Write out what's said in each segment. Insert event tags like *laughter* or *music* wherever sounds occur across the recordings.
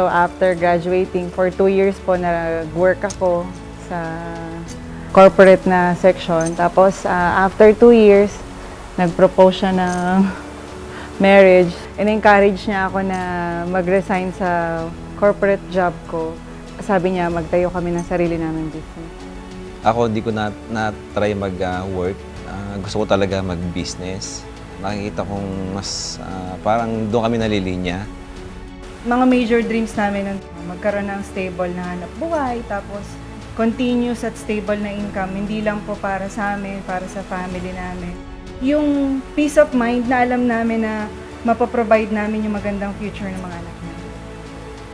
So after graduating, for two years po nag-work ako sa corporate na section. Tapos ah, after two years, nag-propose siya ng *laughs* marriage. In-encourage niya ako na mag-resign sa corporate job ko. Sabi niya, magtayo kami ng sarili namin business. Ako, hindi ko na, na-try mag-work. Ah, gusto ko talaga mag-business. Nakikita kong mas ah, parang doon kami nalilinya. Mga major dreams namin nun, magkaroon ng stable na hanap buhay, tapos continuous at stable na income, hindi lang po para sa amin, para sa family namin. Yung peace of mind na alam namin na mapaprovide namin yung magandang future ng mga anak namin.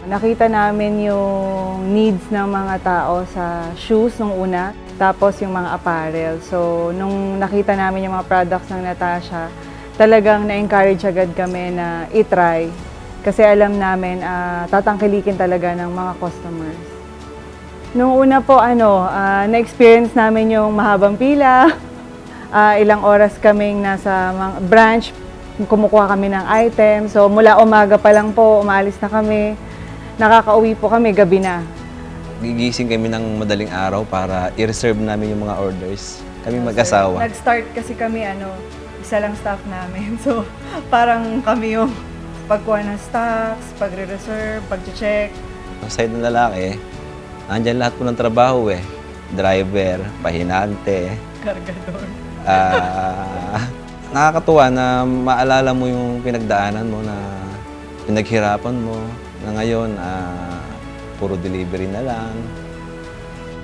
Nakita namin yung needs ng mga tao sa shoes nung una, tapos yung mga apparel. So, nung nakita namin yung mga products ng Natasha, talagang na-encourage agad kami na itry. Kasi alam namin, ah, tatangkilikin talaga ng mga customers. Nung una po, ano, ah, na-experience namin yung mahabang pila. *laughs* Ah, ilang oras kaming nasa mga branch, kumukuha kami ng item. So, mula umaga pa lang po, umaalis na kami. Nakakauwi po kami, gabi na. Gigising kami ng madaling araw para i-reserve namin yung mga orders. Kami mag-asawa. Nag-start kasi kami, ano, isa lang staff namin. *laughs* So, parang kami yung pagkuha ng stocks, pagre-reserve, pag-check. Ang side ng lalaki, nandyan lahat po ng trabaho eh. Driver, pahinante. Kargador. Ah, *laughs* nakakatuwa na maalala mo yung pinagdaanan mo na pinaghirapan mo na ngayon ah, puro delivery na lang.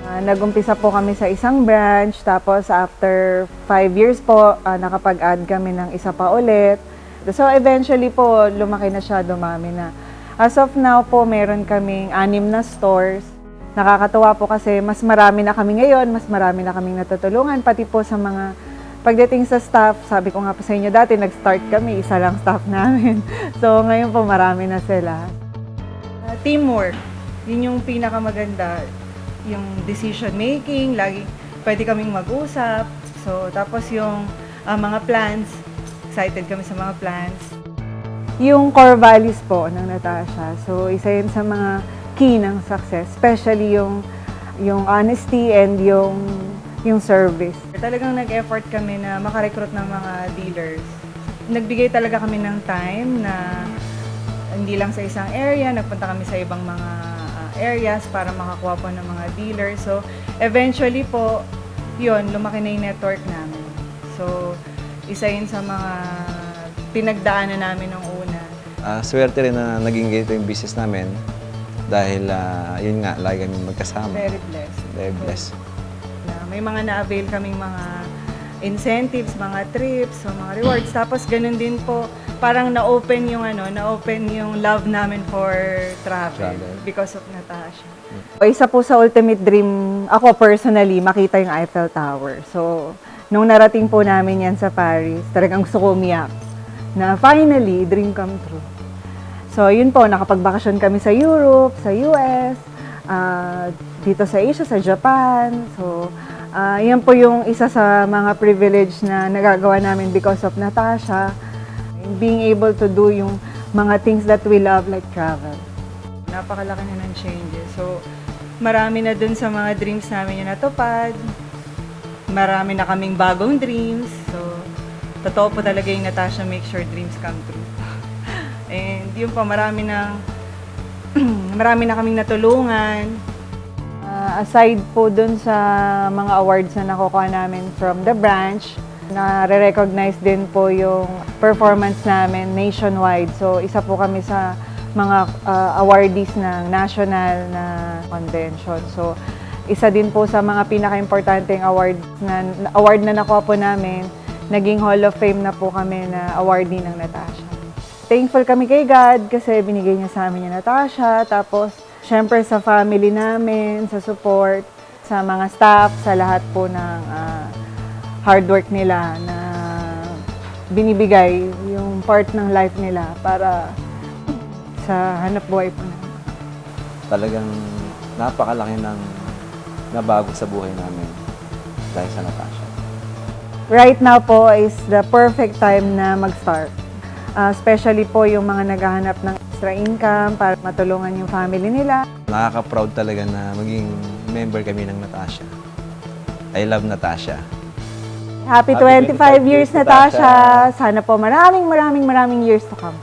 Ah, nag-umpisa po kami sa isang branch, tapos after five years po, ah, nakapag-add kami ng isa pa ulit. So eventually po, lumaki na siya, dumami na. As of now po, meron kaming anim na stores. Nakakatuwa po kasi mas marami na kami ngayon, mas marami na kaming natutulungan, pati po sa mga pagdating sa staff, sabi ko nga po sa inyo dati, nag-start kami, isa lang staff namin. *laughs* So ngayon po, marami na sila. Uh, teamwork, yun yung pinakamaganda. Yung decision making, lagi pwede kaming mag-usap. So, tapos yung ah, mga plans, excited kami sa mga plans. Yung core values po ng Natasha. So, isa yun sa mga key ng success, especially yung yung honesty and yung yung service. Talagang nag-effort kami na makarecruit ng mga dealers. Nagbigay talaga kami ng time na hindi lang sa isang area, nagpunta kami sa ibang mga ah, areas para makakuha po ng mga dealers. So, eventually po, yun, lumaki na yung network namin. So, isa yun sa mga pinagdaanan namin nung una. Ah, swerte rin na naging ganito yung business namin dahil ah, yun nga, lagi kami magkasama. Very blessed. Very blessed. Na may mga na-avail kaming mga incentives, mga trips, so mga rewards. Tapos ganun din po, parang na-open yung ano, na-open yung love namin for travel, Travel. because of Natasha. Isa po sa ultimate dream, ako personally, makita yung Eiffel Tower. So, nung narating po namin yan sa Paris, talagang gusto ko umiyak na finally, dream come true. So, yun po, nakapagbakasyon kami sa Europe, sa US, ah, dito sa Asia, sa Japan. So, ah, yan po yung isa sa mga privilege na nagagawa namin because of Natasha. Being able to do yung mga things that we love like travel. Napakalaki na ng changes. So, marami na dun sa mga dreams namin yung natupad. Marami na kaming bagong dreams. So, totoo po talaga yung Natasha make sure dreams come true. *laughs* And yun po, marami na *clears throat* marami na kaming natulungan. Ah, aside po dun sa mga awards na nakukuha namin from the branch, na-recognize din po yung performance namin nationwide. So, isa po kami sa mga ah, awardees ng national na convention. So, isa din po sa mga pinaka-importanteng award na, award na nakuha po namin, naging Hall of Fame na po kami na awardee ng Natasha. Thankful kami kay God kasi binigay niya sa amin yung Natasha. Tapos, syempre sa family namin, sa support, sa mga staff, sa lahat po ng ah, hard work nila na binibigay yung part ng life nila para sa hanap buhay po namin. Talagang napakalaki ng nabago sa buhay namin dahil sa Natasha. Right now po is the perfect time na mag-start. Ah, especially po yung mga naghahanap ng extra income para matulungan yung family nila. Nakaka-proud talaga na maging member kami ng Natasha. I love Natasha. Happy, Happy 25, 25 years, years, Natasha! Natasha. Sana po maraming maraming maraming years to come.